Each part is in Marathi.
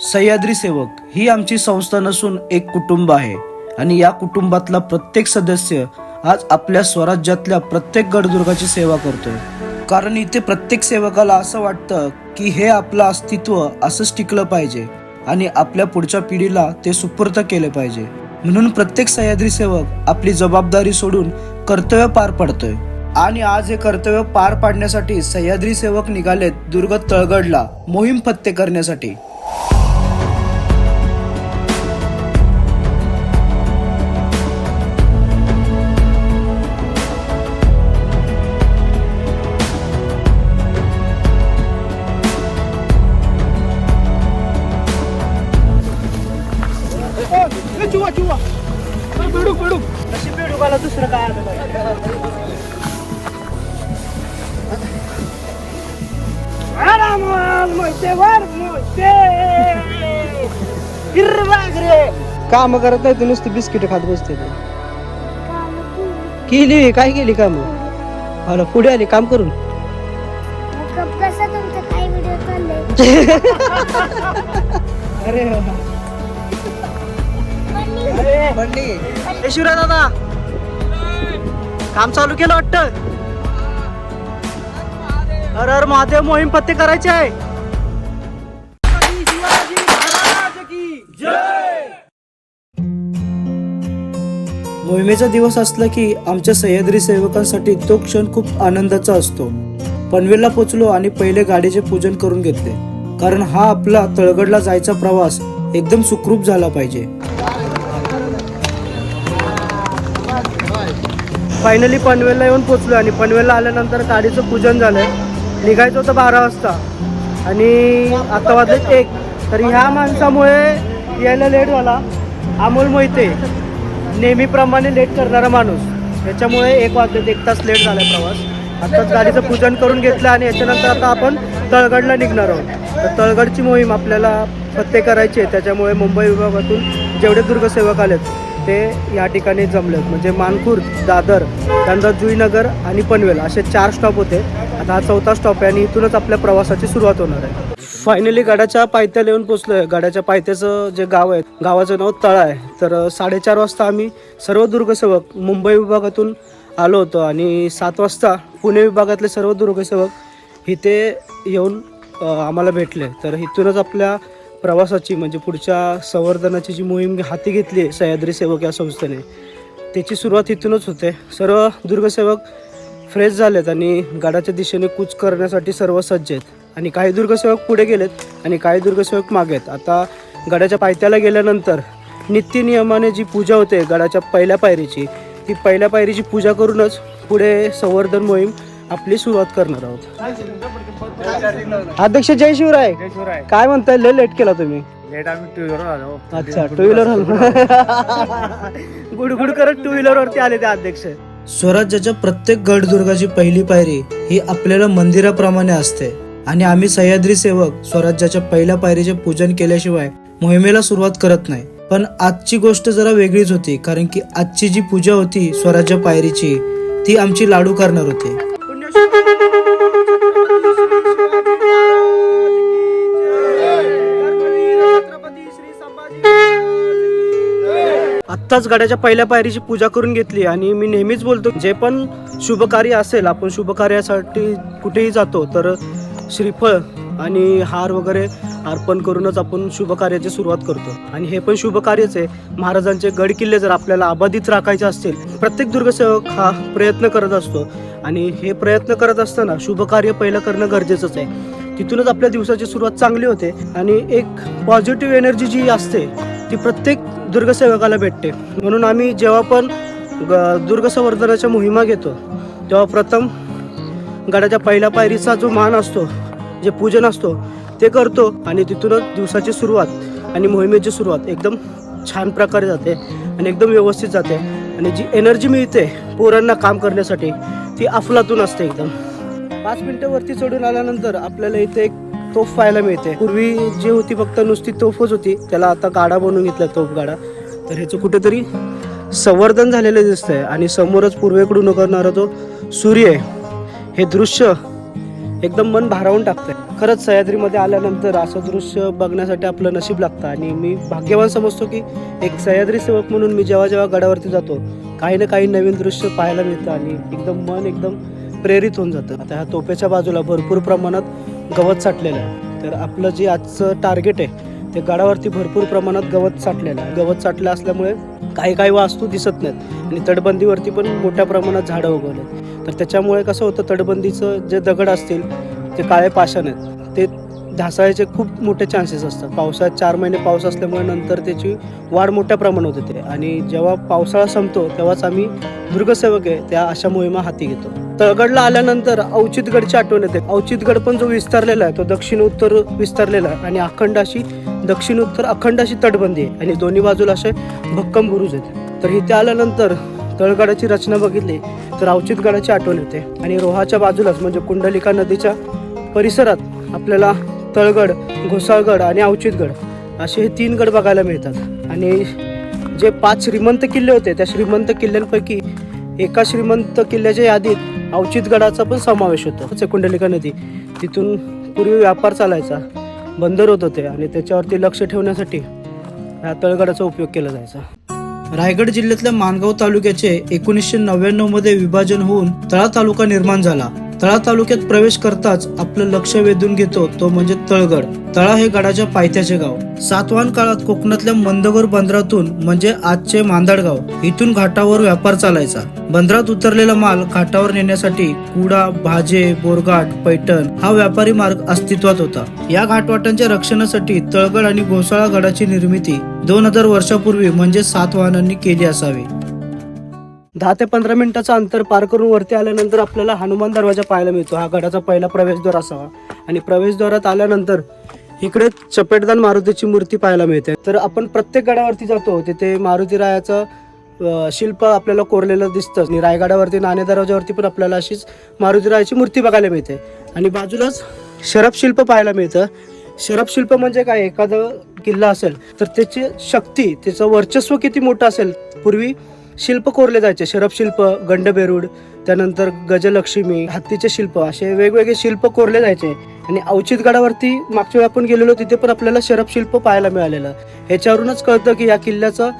सह्याद्री सेवक ही आमची संस्था नसून एक कुटुंब आहे. आणि या कुटुंबातला प्रत्येक सदस्य आज आपल्या स्वराज्यातल्या प्रत्येक गडदुर्गाची सेवा करतोय. कारण इथे प्रत्येक सेवकाला असं वाटतं की हे आपलं अस्तित्व असंच टिकलं पाहिजे आणि आपल्या पुढच्या पिढीला ते सुपूर्त केले पाहिजे. म्हणून प्रत्येक सह्याद्री सेवक आपली जबाबदारी सोडून कर्तव्य पार पडतोय. आणि आज हे कर्तव्य पार पाडण्यासाठी सह्याद्री सेवक निघालेत दुर्ग तळगडला मोहीम फत्ते करण्यासाठी. काम करत नाही तू नुसती बिस्किट खात बसते तू. केली काय केली काम? अरे पुढे आली काम करून. कसं तुमचं? काही व्हिडिओ चाललंय? अरे शिवराय दादा. काम चालू केलं वाटत? अरे अरे महादेव मोहीम पत्ते करायचे आहे. मोहिमेचा दिवस असला की आमच्या सह्याद्री सेवकांसाठी तो क्षण खूप आनंदाचा असतो. पनवेलला पोचलो आणि पहिले गाडीचे पूजन करून घेतले. कारण हा आपला तळगडला जायचा प्रवास एकदम सुखरूप झाला पाहिजे. फायनली पनवेलला येऊन पोचलो आणि पनवेलला आल्यानंतर गाडीचं पूजन झालंय. निघायचं होतं बारा वाजता. आणि आता वाजले एक. तर ह्या माणसामुळे यायला लेट झाला. अमोल मोहिते नेहमीप्रमाणे लेट करणारा माणूस. याच्यामुळे एक वाजले एक तास लेट झाला प्रवास. आत्ताच गाडीचं पूजन करून घेतलं आणि याच्यानंतर आता आपण तळगडला निघणार आहोत. तर तळगडची मोहीम आपल्याला पत्ते करायची आहे. त्याच्यामुळे मुंबई विभागातून जेवढे दुर्गसेवक आलेत ते या ठिकाणी जमलेत. म्हणजे मानखुर्द दादर त्यानंतर जुईनगर आणि पनवेल असे चार स्टॉप होते. आता हा चौथा स्टॉप आहे आणि इथूनच आपल्या प्रवासाची सुरुवात होणार आहे. फायनली गडाच्या पायथ्याला येऊन पोचलोय गडाच्या पायथ्याचं जे गाव आहे गावाचं नाव तळा आहे. तर साडेचार वाजता आम्ही सर्व दुर्गसेवक मुंबई विभागातून आलो होतो आणि सात वाजता पुणे विभागातले सर्व दुर्गसेवक इथे येऊन आम्हाला भेटले. तर इथूनच आपल्या प्रवासाची म्हणजे पुढच्या संवर्धनाची जी मोहीम हाती घेतली आहे सह्याद्री सेवक या संस्थेने त्याची सुरुवात इथूनच होते. सर्व दुर्गसेवक फ्रेश झालेत आणि गडाच्या दिशेने कूच करण्यासाठी सर्व सज्ज आहेत. आणि काही दुर्गसेवक पुढे गेलेत आणि काही दुर्गसेवक मागे आहेत. आता गडाच्या पायथ्याला गेल्यानंतर नित्यनियमाने जी पूजा होते गडाच्या पहिल्या पायरीची ती पहिल्या पायरीची पूजा करूनच पुढे संवर्धन मोहीम आपली सुरुवात करणार आहोत. अध्यक्ष जय शिवराय. काय म्हणताय? लय लेट केला तुम्ही. लेट आम्ही टू व्हीलर आलो. अच्छा टू व्हीलर गुडगुड करत टू व्हीलर वरती आले ते अध्यक्ष. स्वराज्याच्या प्रत्येक गडदुर्गाची पहिली पायरी ही आपल्याला मंदिराप्रमाणे असते. आणि आम्ही सह्याद्री सेवक स्वराज्याच्या पहिल्या पायरीचे पूजन केल्याशिवाय मोहिमेला सुरुवात करत नाही. पण आजची गोष्ट जरा वेगळीच होती कारण की आजची जी पूजा होती स्वराज्य पायरीची ती आमची लाडू करणार होती. आत्ताच गड्याच्या पहिल्या पायरीची पूजा करून घेतली आणि मी नेहमीच बोलतो जे पण शुभकार्य असेल आपण शुभकार्यासाठी कुठेही जातो तर श्रीफळ आणि हार वगैरे अर्पण करूनच आपण शुभकार्याची सुरुवात करतो. आणि हे पण शुभकार्यच आहे. महाराजांचे गड किल्ले जर आपल्याला अबाधित राखायचे असतील प्रत्येक दुर्गसेवक हा प्रयत्न करत असतो. आणि हे प्रयत्न करत असताना शुभकार्य पहिलं करणं गरजेचंच आहे. तिथूनच आपल्या दिवसाची सुरुवात चांगली होते आणि एक पॉझिटिव्ह एनर्जी जी असते ती प्रत्येक दुर्गसेवकाला भेटते. म्हणून आम्ही जेव्हा पण ग- दुर्गसंवर्धनाच्या मोहिमा घेतो तेव्हा प्रथम गडाच्या पहिल्या पायरीचा जो मान असतो जे पूजन असतो ते करतो आणि तिथूनच दिवसाची सुरुवात आणि मोहिमेची सुरुवात एकदम छान प्रकारे जाते आणि एकदम व्यवस्थित जाते. आणि जी एनर्जी मिळते पोरांना काम करण्यासाठी ती अफलातून असते एकदम. पाच मिनटं वरती चढून आल्यानंतर आपल्याला इथे एक तोफ पाहायला मिळते. पूर्वी जी होती फक्त नुसती तोफच होती त्याला आता गाडा बनवून घेतला तोफ गाडा. तर ह्याचं कुठेतरी संवर्धन झालेलं दिसतंय आणि समोरच पूर्वेकडून करणारा तो सूर्य आहे हे दृश्य एकदम मन भारावून टाकतंय. खरंच सह्याद्रीमध्ये आल्यानंतर असं दृश्य बघण्यासाठी आपलं नशीब लागतं आणि मी भाग्यवान समजतो की एक सह्याद्री सेवक म्हणून मी जेव्हा जेव्हा गडावरती जातो काही ना काही नवीन दृश्य पाहायला मिळतं आणि एकदम मन एकदम प्रेरित होऊन जातं. आता ह्या तोफेच्या बाजूला भरपूर प्रमाणात गवत साठलेलं आहे. तर आपलं जे आजचं टार्गेट आहे ते गडावरती भरपूर प्रमाणात गवत साठलेलं आहे. गवत साठलं असल्यामुळे काही काही वास्तू दिसत नाहीत. आणि तटबंदीवरती पण मोठ्या प्रमाणात झाडं उगवले तर त्याच्यामुळे कसं होतं तटबंदीचं जे दगड असतील ते काळे पाषाण आहेत. ते ढासाळ्याचे खूप मोठे चान्सेस असतात. पावसाळ्यात चार महिने पाऊस असल्यामुळे नंतर त्याची वाढ मोठ्या प्रमाणात होते. आणि जेव्हा पावसाळा संपतो तेव्हाच आम्ही दुर्गसेवक आहे त्या अशा मोहिमा हाती घेतो. तळगडला आल्यानंतर औचितगडची आठवण येते. औचितगड पण जो विस्तारलेला आहे तो दक्षिण उत्तर विस्तारलेला आहे आणि अखंड अशी दक्षिण उत्तर अखंड अशी तटबंदी आहे आणि दोन्ही बाजूला असे भक्कम बुरुज आहेत. तर इथे आल्यानंतर तळगडाची रचना बघितली तर औचितगडाची आठवण येते. आणि रोहाच्या बाजूलाच म्हणजे कुंडलिका नदीच्या परिसरात आपल्याला तळगड घोसाळगड आणि अवचितगड असे हे तीन गड बघायला मिळतात. आणि जे पाच श्रीमंत किल्ले होते त्या श्रीमंत किल्ल्यांपैकी एका श्रीमंत किल्ल्याच्या यादीत अवचितगडाचा पण समावेश होतो. चकुंडलिका नदी तिथून पूर्वी व्यापार चालायचा बंदर होत होते आणि त्याच्यावरती लक्ष ठेवण्यासाठी ह्या तळगडाचा उपयोग केला जायचा. रायगड जिल्ह्यातल्या माणगाव तालुक्याचे एकोणीसशे नव्याण्णवमध्ये विभाजन होऊन तळा तालुका निर्माण झाला. तळा तालुक्यात प्रवेश करताच आपलं लक्ष वेधून घेतो तो म्हणजे तळगड. तळा हे गडाच्या पायथ्याचे गाव. सातवाहन काळात कोकणातल्या मंदगोर बंदरातून म्हणजे आजचे मांदडगाव इथून घाटावर व्यापार चालायचा. बंदरात उतरलेला माल घाटावर नेण्यासाठी कुडा भाजे बोरघाट पैठण हा व्यापारी मार्ग अस्तित्वात होता. या घाटवाटांच्या रक्षणासाठी तळगड आणि घोसाळा गडाची निर्मिती दोन हजार वर्षापूर्वी म्हणजे सातवाहनांनी केली असावी. दहा ते पंधरा मिनिटाचं अंतर पार करून वरती आल्यानंतर आपल्याला हनुमान दरवाजा पाहायला मिळतो. हा गडाचा पहिला प्रवेशद्वार असावा. आणि प्रवेशद्वारात आल्यानंतर इकडे चपेटदान मारुतीची मूर्ती पाहायला मिळते. तर आपण प्रत्येक गडावरती जातो. तिथे मारुतीरायाचं शिल्प आपल्याला कोरलेलं दिसतं. आणि रायगडावरती नाणे दरवाजावरती पण आपल्याला अशीच मारुतीरायाची मूर्ती बघायला मिळते. आणि बाजूलाच शरफ शिल्प पाहायला मिळतं. शरफ शिल्प म्हणजे काय? एखादं किल्ला असेल तर त्याची शक्ती त्याचं वर्चस्व किती मोठं असेल पूर्वी शिल्प कोरले जायचे. शरफ शिल्प गंडबेरूड त्यानंतर गजलक्ष्मी हत्तीचे शिल्प असे वेगवेगळे शिल्प कोरले जायचे. आणि अवचित गडावरती मागच्या वेळी आपण गेलेलो तिथे पण आपल्याला शरभ शिल्प पाहायला मिळालेलं. ह्याच्यावरूनच कळतं की या किल्ल्याचं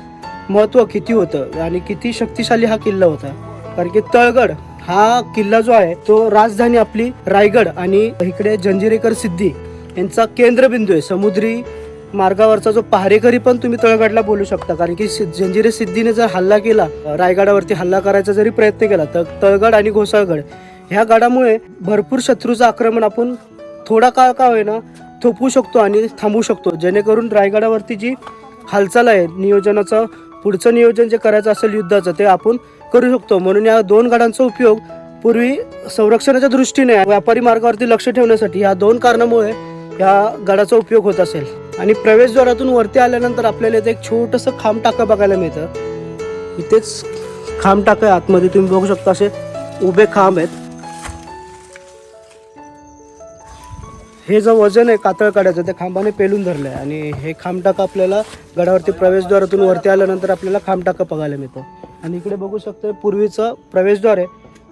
महत्त्व किती होतं आणि किती शक्तिशाली हा किल्ला होता. कारण की तळगड हा किल्ला जो आहे तो राजधानी आपली रायगड आणि इकडे जंजिरेकर सिद्धी यांचा केंद्रबिंदू आहे. समुद्री मार्गावरचा जो पहारेकरी पण तुम्ही तळगडला बोलू शकता. कारण की सि- जंजिरे सिद्धीने जर हल्ला केला रायगडावरती हल्ला करायचा जरी प्रयत्न केला तर तळगड आणि घोसाळगड ह्या गडामुळे भरपूर शत्रूचं आक्रमण आपण थोडा काळ का होईना थोपवू शकतो आणि थांबवू शकतो. जेणेकरून रायगडावरती जी हालचाल आहे नियोजनाचं पुढचं नियोजन जे करायचं असेल युद्धाचं ते आपण करू शकतो. म्हणून या दोन गडांचा उपयोग पूर्वी संरक्षणाच्या दृष्टीने व्यापारी मार्गावरती लक्ष ठेवण्यासाठी या दोन कारणामुळे या गडाचा उपयोग होत असेल. आणि प्रवेशद्वारातून वरती आल्यानंतर आपल्याला इथे एक छोटंसं खांब टाकं बघायला मिळतं. इथेच खांब टाकं आहे आतमध्ये. तुम्ही बघू शकता असे उभे खांब आहेत. हे जे वजन आहे कातळ काढायचं त्या खांबाने पेलून धरलं आहे आणि हे खांबटाकं आपल्याला गडावरती प्रवेशद्वारातून वरती आल्यानंतर आपल्याला खांबटाकं बघायला मिळतं. आणि इकडे बघू शकतो पूर्वीचं प्रवेशद्वार आहे.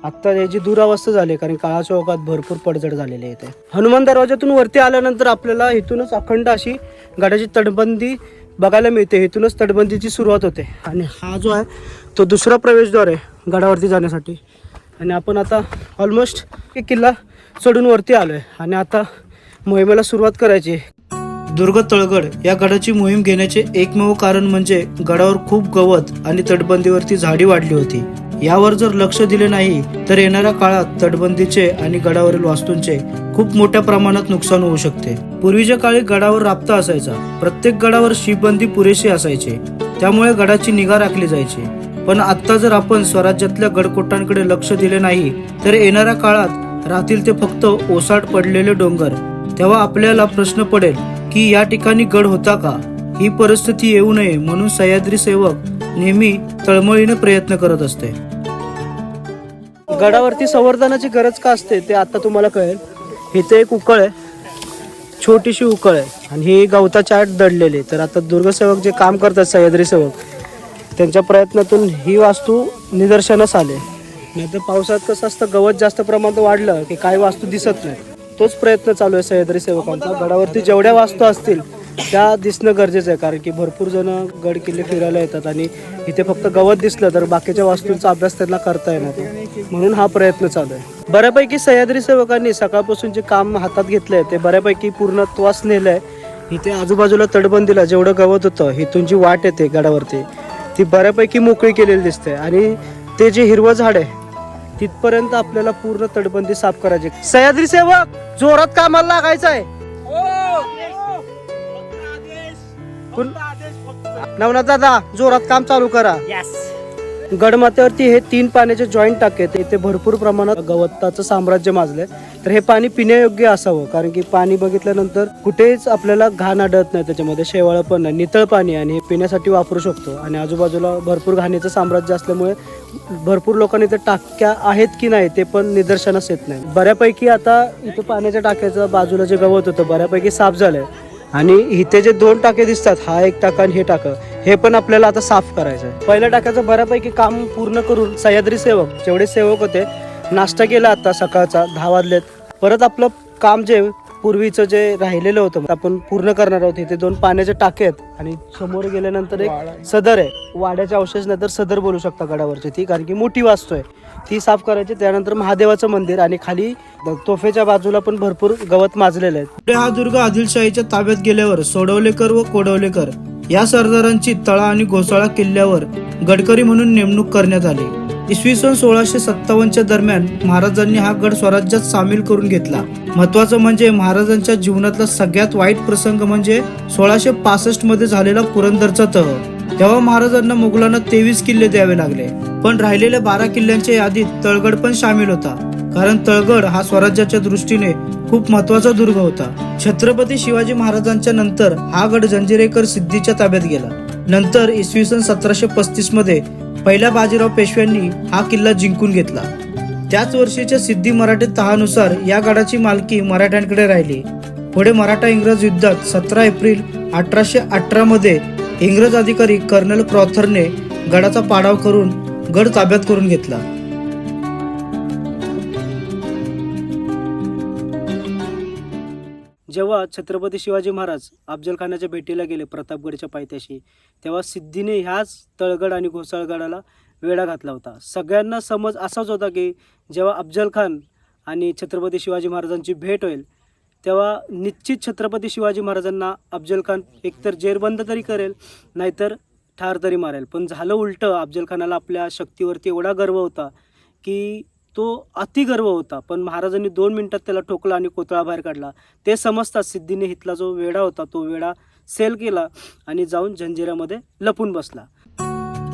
आत्ता याची दुरावस्था झाली आहे, कारण काळाच्या ओघात भरपूर पडझड झालेली आहे हनुमान दरवाजातून वरती आल्यानंतर आपल्याला इथूनच अखंड अशी गडाची तटबंदी बघायला मिळते. इथूनच तटबंदीची सुरुवात होते. आणि हा जो आहे तो दुसरा प्रवेशद्वार आहे गडावरती जाण्यासाठी. आणि आपण आता ऑलमोस्ट एक किल्ला चढून वरती आलो आहे आणि आता मोहिमेला सुरुवात करायची दुर्ग तळगड या गडाची मोहीम घेण्याचे एकमेव कारण म्हणजे गडावर खूप गवत आणि तटबंदीवरती झाडी वाढली होती. यावर जर लक्ष दिले नाही तर येणाऱ्या काळात तटबंदीचे आणि गडावरील वास्तूंचे खूप मोठ्या प्रमाणात नुकसान होऊ शकते. पूर्वीच्या काळी गडावर राबता असायचा. प्रत्येक गडावर शिपबंदी पुरेशी असायचे. त्यामुळे गडाची निगा राखली जायची. पण आत्ता जर आपण स्वराज्यातल्या गडकोटांकडे लक्ष दिले नाही तर येणाऱ्या काळात राहतील ते फक्त ओसाड पडलेले डोंगर. तेव्हा आपल्याला प्रश्न पडेल की या ठिकाणी गड होता का? ही परिस्थिती येऊ नये म्हणून सह्याद्री सेवक नेहमी तळमळीने प्रयत्न करत असते. गडावरती संवर्धनाची गरज का असते ते आता तुम्हाला कळेल. इथे एक उकळ आहे. छोटीशी उकळ आहे. आणि ही गवताच्या आत दडलेली तर आता दुर्गसेवक जे काम करतात सह्याद्री सेवक त्यांच्या प्रयत्नातून ही वास्तू निदर्शनास आले. नाही तर पावसात कसं असतं गवत जास्त प्रमाणात वाढलं की काही वास्तू दिसत नाही. तोच प्रयत्न चालू आहे सह्याद्री सेवकांचा. गडावरती जेवढ्या वास्तू असतील त्या दिसणं गरजेचं आहे कारण की भरपूर जण गड किल्ले फिरायला येतात आणि इथे फक्त गवत दिसलं तर बाकीच्या वास्तूंचा अभ्यास त्यांना करता येणार म्हणून हा प्रयत्न चालू आहे. बऱ्यापैकी सह्याद्री सेवकांनी सकाळपासून जे काम हातात घेतलंय ते बऱ्यापैकी पूर्णत्वास नेलंय इथे आजूबाजूला तटबंदीला जेवढं गवत होतं इथून जी वाट येते गडावरती ती बऱ्यापैकी मोकळी केलेली दिसते. आणि ते जे हिरवं झाड आहे तिथपर्यंत आपल्याला पूर्ण तटबंदी साफ करायची. सह्याद्री सेवक जोरात कामाला लागायचं आहे कुण- नवनाथ दादा जोरात काम चालू करा. गडमाथ्यावरती हे तीन पाण्याचे जॉईंट टाके आहेत. इथे भरपूर प्रमाणात गवताचं साम्राज्य माजलंय. तर हे पाणी पिण्यायोग्य असावं कारण की पाणी बघितल्यानंतर कुठेच आपल्याला घाण आढळत नाही. त्याच्यामध्ये शेवाळं पण नाही नितळ पाणी आणि हे पिण्यासाठी वापरू शकतो. आणि आजूबाजूला भरपूर घाणीचं साम्राज्य असल्यामुळे भरपूर लोकांनी इथे टाक्या आहेत की नाही ते पण निदर्शनास येत नाही. बऱ्यापैकी आता इथं पाण्याच्या टाक्याचं बाजूला जे गवत होतं बऱ्यापैकी साफ झालंय. आणि इथे जे दोन टाके दिसतात हा एक टाका आणि हे टाकं हे पण आपल्याला आता साफ करायचं आहे पहिल्या टाक्याचं बऱ्यापैकी काम पूर्ण करून सह्याद्री सेवक जेवढे सेवक होते नाश्ता केला आता सकाळचा दहा वाजलेत. परत आपलं काम जे पूर्वीचं जे राहिलेलं होतं आपण पूर्ण करणार आहोत. इथे दोन पाण्याचे टाके आहेत आणि समोर गेल्यानंतर एक सदर आहे. वाड्याचे अवशेष नाही तर सदर बोलू शकता गडावरची ती कारण की मोठी वास्तू आहे. ती साफ करायची. त्यानंतर महादेवाचं मंदिर आणि खाली तोफेच्या बाजूला पण भरपूर गवत माजलेलं आहे. पुढे हा दुर्ग आदिलशाहीच्या ताब्यात गेल्यावर सोडवलेकर व कोडवलेकर या सरदारांची तळा आणि घोसाळा किल्ल्यावर गडकरी म्हणून नेमणूक करण्यात आली. इसवी सन सोळाशे सत्तावन्नच्या दरम्यान महाराजांनी हा गड स्वराज्यात सामील करून घेतला. महत्वाचं म्हणजे महाराजांच्या जीवनातला सगळ्यात वाईट प्रसंग म्हणजे सोळाशे पासष्टमध्ये झालेला पुरंदरचा तह. तेव्हा महाराजांना मुघलांना तेवीस किल्ले द्यावे लागले. पण राहिलेल्या बारा किल्ल्यांच्या यादीत तळगड पण सामील होता. कारण तळगड हा स्वराज्याच्या दृष्टीने खूप महत्त्वाचा दुर्ग होता. छत्रपती शिवाजी महाराजांच्या नंतर हा गड जंजिरेकर सिद्धीच्या ताब्यात गेला. नंतर इसवी सन सतराशे पस्तीसमध्ये पहिल्या बाजीराव पेशव्यांनी हा किल्ला जिंकून घेतला. त्याच वर्षीच्या सिद्धी मराठी तहानुसार या गडाची मालकी मराठ्यांकडे राहिली. पुढे मराठा इंग्रज युद्धात सतरा एप्रिल अठराशे अठरा मध्ये इंग्रज अधिकारी कर्नल क्रॉथरने गडाचा पाडाव करून गड ताब्यात करून घेतला. जेव्हा छत्रपती शिवाजी महाराज अफजलखानाच्या भेटीला गेले प्रतापगडच्या पायथ्याशी तेव्हा सिद्धीने ह्याच तळगड आणि घोसाळगडाला वेढा घातला होता. सगळ्यांना समज असाच होता की जेव्हा अफजल खान आणि छत्रपती शिवाजी महाराजांची भेट होईल तेव्हा निश्चित छत्रपती शिवाजी महाराजांना अफजल खान एकतर जेरबंद तरी करेल नाहीतर ठार तरी मारेल. पण झालं उलटं अफजल खानाला आपल्या शक्तीवरती एवढा गर्व होता की तो अति गर्व होता. पण महाराजांनी दोन मिनिटात त्याला ठोकला आणि कोतळा बाहेर काढला. ते समजतात सिद्धीने हितला जो वेडा होता तो वेडा सेल केला आणि जाऊन जंजिरामध्ये लपून बसला.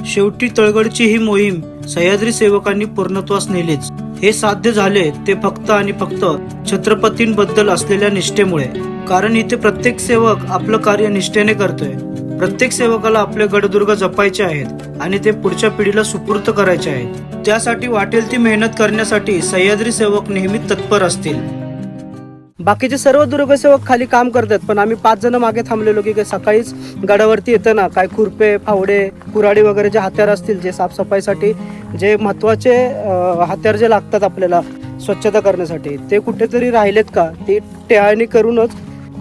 शेवटी तळगडची ही मोहीम सह्याद्री सेवकांनी पूर्णत्वास नेलीच. हे साध्य झाले ते फक्त आणि फक्त छत्रपतींबद्दल असलेल्या निष्ठेमुळे. कारण इथे प्रत्येक सेवक आपलं कार्य निष्ठेने करतोय. प्रत्येक सेवकाला आपले गडदुर्ग जपायचे आहेत आणि ते पुढच्या पिढीला सुपूर्त करायचे आहेत. त्यासाठी वाटेल ती मेहनत करण्यासाठी सह्याद्री सेवक नेहमी तत्पर असतील. बाकीचे सर्व दुर्गसेवक खाली काम करतात पण आम्ही पाच जण मागे थांबलेलो की सकाळीच गडावरती येतं ना काय खुरपे फावडे कुराडी वगैरे जे हत्यार असतील जे साफसफाईसाठी जे महत्त्वाचे हत्यार जे लागतात आपल्याला स्वच्छता करण्यासाठी ते कुठेतरी राहिलेत का? ते टेहाळणी करूनच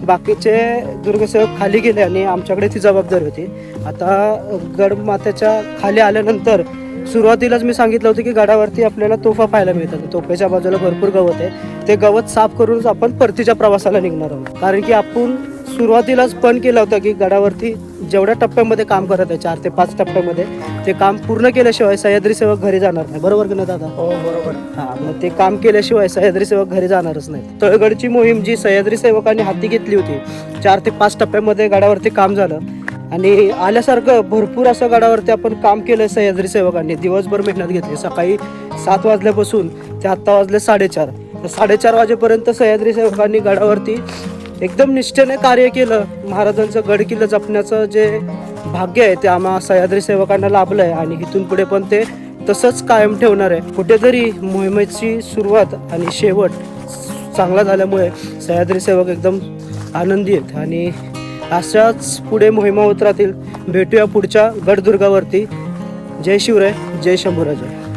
बाकीचे दुर्गसेवक खाली गेले आणि आमच्याकडे ती जबाबदारी होती. आता गडमात्याच्या खाली आल्यानंतर सुरुवातीलाच मी सांगितलं होतं की गडावरती आपल्याला तोफा पाहायला मिळतात. तोफेच्या बाजूला भरपूर गवत आहे. ते गवत साफ करूनच आपण परतीच्या प्रवासाला निघणार आहोत. कारण की आपण सुरुवातीलाच पण केलं होतं की गडावरती जेवढ्या टप्प्यामध्ये काम करत आहे चार ते पाच टप्प्यामध्ये ते काम पूर्ण केल्याशिवाय सह्याद्री सेवक घरी जाणार नाही. बरोबर की नाही दादा? हो बरोबर. हा मग ते काम केल्याशिवाय सह्याद्री सेवक घरी जाणारच नाही तळगडची मोहीम जी सह्याद्री सेवकांनी हाती घेतली होती चार ते पाच टप्प्यामध्ये गडावरती काम झालं आणि आल्यासारखं भरपूर असं गडावरती आपण काम केलं सह्याद्री सेवकांनी. दिवसभर मेहनत घेतली. सकाळी सात वाजल्यापासून ते आत्ता वाजले साडेचार. तर साडेचार वाजेपर्यंत सह्याद्री सेवकांनी गडावरती एकदम निष्ठेने कार्य केलं. महाराजांचं गड किल्लं जपण्याचं जे भाग्य आहे ते आम्हा सह्याद्री सेवकांना लाभलं आहे आणि इथून पुढे पण ते तसंच कायम ठेवणार आहे. कुठेतरी मोहिमेची सुरुवात आणि शेवट चांगला झाल्यामुळे सह्याद्री सेवक एकदम आनंदी आहेत. आणि अशाच पुढे मोहिमा होत राहतील भेटूया पुढच्या गडदुर्गावरती. जय शिवराय जय शंभूराजे.